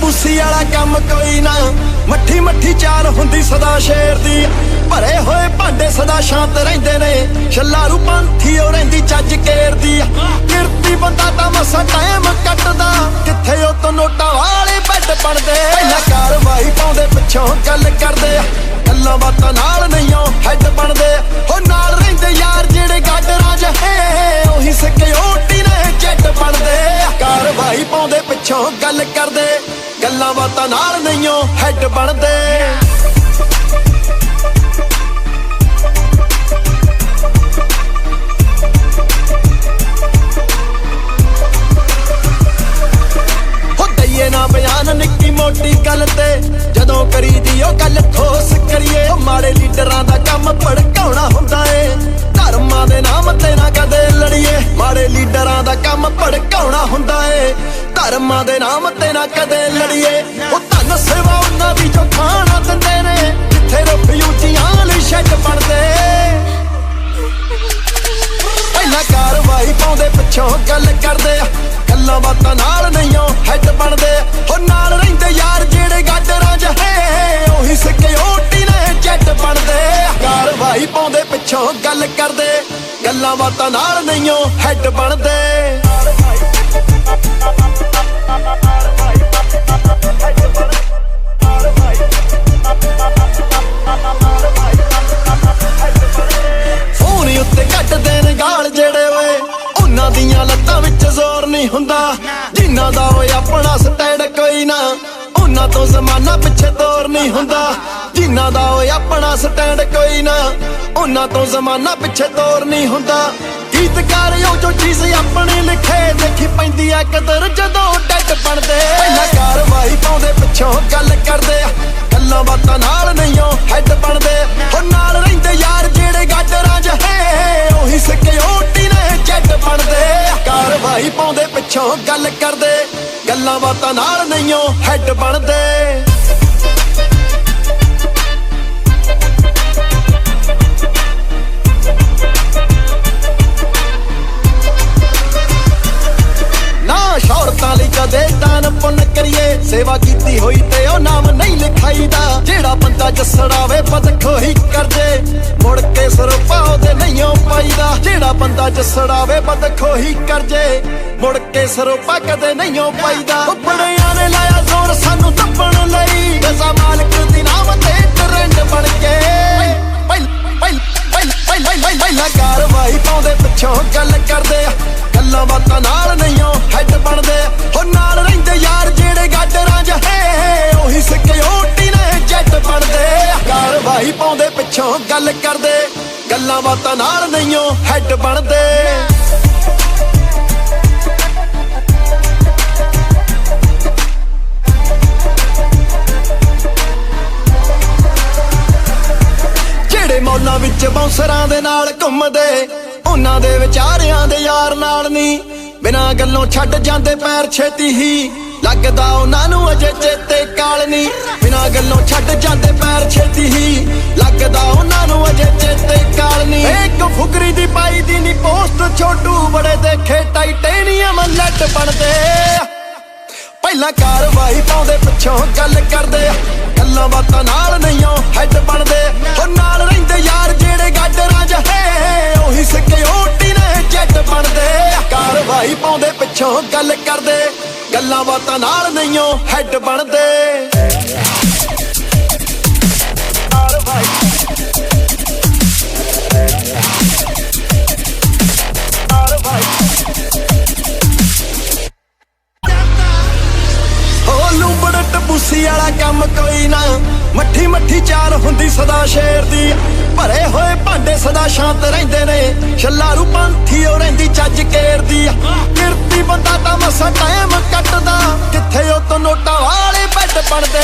ਬੂਸੀ ਵਾਲਾ ਕੰਮ ਕੋਈ ਨਾ। ਮੱਠੀ ਮੱਠੀ ਚਾਲ ਹੁੰਦੀ ਸਦਾ ਸ਼ੇਰ ਦੀ। ਭਰੇ ਹੋਏ ਭਾਂਡੇ ਸਦਾ ਸ਼ਾਂਤ ਰਹਿੰਦੇ ਨੇ। ਛੱਲਾਰੂ ਪੰਥੀ ਉਹ ਰਹਿੰਦੀ ਚੱਜ ਕੇਰਦੀ ਕਿਰਤੀ ਬੰਦਾ ਤਾਂ ਮਸਾ ਟਾਈਮ ਕੱਟਦਾ। ਕਿੱਥੇ ਉਹ ਤੋਂ ਨੋਟਾਂ ਵਾਲੇ ਬੈੱਡ ਬਣਦੇ? ਪਹਿਲਾਂ ਕਾਰਵਾਈ ਪਾਉਂਦੇ, ਪਿੱਛੋਂ ਗੱਲ ਕਰਦੇ। ਆ ਗੱਲਾਂ ਬਾਤਾਂ ਨਾਲ ਨਹੀਂ ਉਹ ਹੈੱਡ ਬਣਦੇ। ਉਹ ਨਾਲ ਰਹਿੰਦੇ ਯਾਰ ਜਿਹੜੇ ਗਾਡਰਾਂ ਜਹੇ ਉਹੀ ਸਿਕਿਉਰਟੀ ਨੇ ਜੱਟ ਬਣਦੇ। ਕਾਰਵਾਈ ਪਾਉਂਦੇ, ਪਿੱਛੋਂ ਗੱਲ ਕਰਦੇ। ਗੱਲਾਂ ਨਾਲ ਨਹੀਂ ਉਹ ਹੈੱਡ ਬਣਦੇ। ਧਰਮਾਂ ਦੇ ਨਾਮ ਤੇ ਨਾ ਕਦੇ ਲੜੀਏ। ਉਹ ਧੰਨ ਸੇਵਾ ਉਹਨਾਂ ਦੀ ਜੋ ਖਾਣਾ ਦਿੰਦੇ ਨੇ। ਜਿੱਥੇ ਰਫਿਊਜੀਆਂ ਲਈ ਸ਼ੈੱਡ ਬਣਦੇ। ਪਹਿਲਾਂ ਕਾਰਵਾਈ ਪਾਉਂਦੇ, ਪਿੱਛੋਂ ਗੱਲ ਕਰਦੇ। ਗੱਲਾਂ ਬਾਤਾਂ ਨਾਲ ਨਹੀਂ ਉਹ ਹੈੱਡ ਬਣਦੇ। ਹੋ ਨਾਲ ਰਹਿੰਦੇ ਯਾਰ ਜਿਹੜੇ ਗਾਡਰਾਂ ਜਹੇ ਉਹੀ ਸਿਕਿਉਰਟੀ ਨੇ ਜੱਟ ਬਣਦੇ। ਕਾਰਵਾਈ ਪਾਉਂਦੇ, ਪਿੱਛੋਂ ਗੱਲ ਕਰਦੇ। ਗੱਲਾਂ ਬਾਤਾਂ ਨਾਲ ਨਹੀਂ ਉਹ ਹੈੱਡ ਬਣਦੇ। ਨਹੀਂ ਦਾ ਓਏ ਆਪਣਾ ਸਟੈਂਡ ਕੋਈ ਨਾ, ਉਹਨਾਂ ਤੋਂ ਜ਼ਮਾਨਾ ਪਿੱਛੇ ਤੋਰ ਨਹੀਂ ਹੁੰਦਾ। ਜਿਨ੍ਹਾਂ ਦਾ ਓਏ ਆਪਣਾ ਸਟੈਂਡ ਕੋਈ ਨਾ, ਉਹਨਾਂ ਤੋਂ ਜ਼ਮਾਨਾ ਪਿੱਛੇ ਤੋਰ ਨਹੀਂ ਹੁੰਦਾ। ਗੀਤਕਾਰ ਉਹ ਜੋ ਚੀਜ਼ ਆਪਣੀ ਲਿਖੇ, ਦੇਖੀ ਪੈਂਦੀ ਆ ਕਦਰ ਜਦੋਂ ਡੱਡ ਬਣਦੇ। ਪਹਿਲਾਂ ਕਾਰਵਾਈ ਪਾਉਂਦੇ, ਪਿੱਛੋਂ ਗੱਲ ਕਰਦੇ ਗੱਲਾਂ ਬਾਤਾਂ ਨਾਲ ਨਹੀਂ ਉਹ ਹੈੱਡ ਬਣਦੇ। ਉਹ ਨਾਲ ਰਹਿੰਦੇ ਯਾਰ ਜਿਹੜੇ ਪਾਉਂਦੇ ਗੱਲ ਕਰਦੇ, ਗੱਲਾਂ ਬਾਤਾਂ ਨਾਲ ਨਹੀਂ ਉਹ ਹੈੱਡ ਬਣਦੇ। ਨਾ ਸ਼ੌਹਰਤਾਂ ਲਈ ਕਦੇ ਦਾਨ ਪੁੰਨ ਕਰੀਏ, ਸੇਵਾ ਕੀਤੀ ਹੋਈ ਤੇ ਉਹ ਨਾਮ ਨਹੀਂ ਲਿਖਾਈਦਾ। ਜਿਹੜਾ ਬੰਦਾ ਜਸੜਾਵੇ ਜਿਹੜਾ ਬੰਦਾ ਜਸੜਾਵੇ ਬਦਖੋਹੀ ਕਰਜੇ ਮੁੜ ਕੇ ਸਰਪਾ ਕਦੇ ਨਹੀਂ ਹੋ ਪਾਈਦਾ। ਬੜਿਆਂ ਨੇ ਲਾਇਆ ਜ਼ੋਰ ਸਾਨੂੰ ਦੱਬਣ ਲਈ। ਜਜ਼ਾ ਮਾਲਕ ਦੀ ਨਾਮ ਤੇ ਟਰੈਂਡ ਬਣ ਗੱਲਾਂ ਬਾਤਾਂ ਨਾਲ ਨਹੀਂ ਹੈੱਡ ਬਣਦੇ। ਜਿਹੜੇ ਮੌਲਾਂ ਵਿੱਚ ਬੌਂਸਰਾਂ ਦੇ ਨਾਲ ਘੁੰਮਦੇ, ਉਹਨਾਂ ਦੇ ਵਿਚਾਰਿਆਂ ਦੇ ਯਾਰ ਨਾਲ ਨਹੀਂ ਬਿਨਾਂ ਗੱਲੋਂ ਛੱਡ ਜਾਂਦੇ ਪੈਰ ਛੇਤੀ ਹੀ। ਲੱਗਦਾ ਉਹਨਾਂ ਨੂੰ ਅਜੇ ਚੇਤੇ ਕਾਲ ਨਹੀਂ ਬਿਨਾਂ ਗੱਲੋਂ ਛੱਡ ਜਾਂਦੇ ਪੈਰ ਛੇਤੀ ਹੀ। ਲੱਗਦਾ ਉਹਨਾਂ ਨੂੰ ਅਜੇ ਚੇਤੇ ਕਾਲ ਨਹੀਂ ਇੱਕ ਫੁਕਰੀ ਦੀ ਪਾਈ ਦੀ ਨਹੀਂ ਪੋਸਟ, ਛੋਟੂ ਬੜੇ ਦੇਖੇ, ਟਾਈਟੇਨੀਅਮ ਲੱਟ ਬਣਦੇ। ਪਹਿਲਾਂ ਕਾਰਵਾਈ ਪਾਉਂਦੇ, ਪਿੱਛੋਂ ਗੱਲ ਕਰਦੇ। ਗੱਲਾਂ ਬਾਤਾਂ ਨਾਲ ਨਹੀਂ ਉਹ ਹੈੱਡ ਬਣਦੇ। ਗੱਲਾਂ ਬਾਤਾਂ ਨਾਲ ਨਹੀਂਓ ਹੈੱਡ ਬਣਦੇ। ਬੂਸੀ ਵਾਲਾ ਕੰਮ ਕੋਈ ਨਾ। ਮੱਠੀ ਮੱਠੀ ਚਾਲ ਹੁੰਦੀ ਸਦਾ ਸ਼ੇਰ ਦੀ। ਭਰੇ ਹੋਏ ਭਾਂਡੇ ਸਦਾ ਸ਼ਾਂਤ ਰਹਿੰਦੇ ਨੇ। ਛੱਲਾ ਰੂਪੰਥੀ ਉਹ ਰਹਿੰਦੀ ਚੱਜ ਕੇਰ ਦੀ। ਕਿਰਤੀ ਬੰਦਾ ਤਾਂ ਮਸਾ ਟਾਈਮ ਕੱਟਦਾ। ਕਿੱਥੇ ਉਹ ਤੋਂ ਨੋਟਾਂ ਵਾਲੇ ਬੈੱਡ ਬਣਦੇ?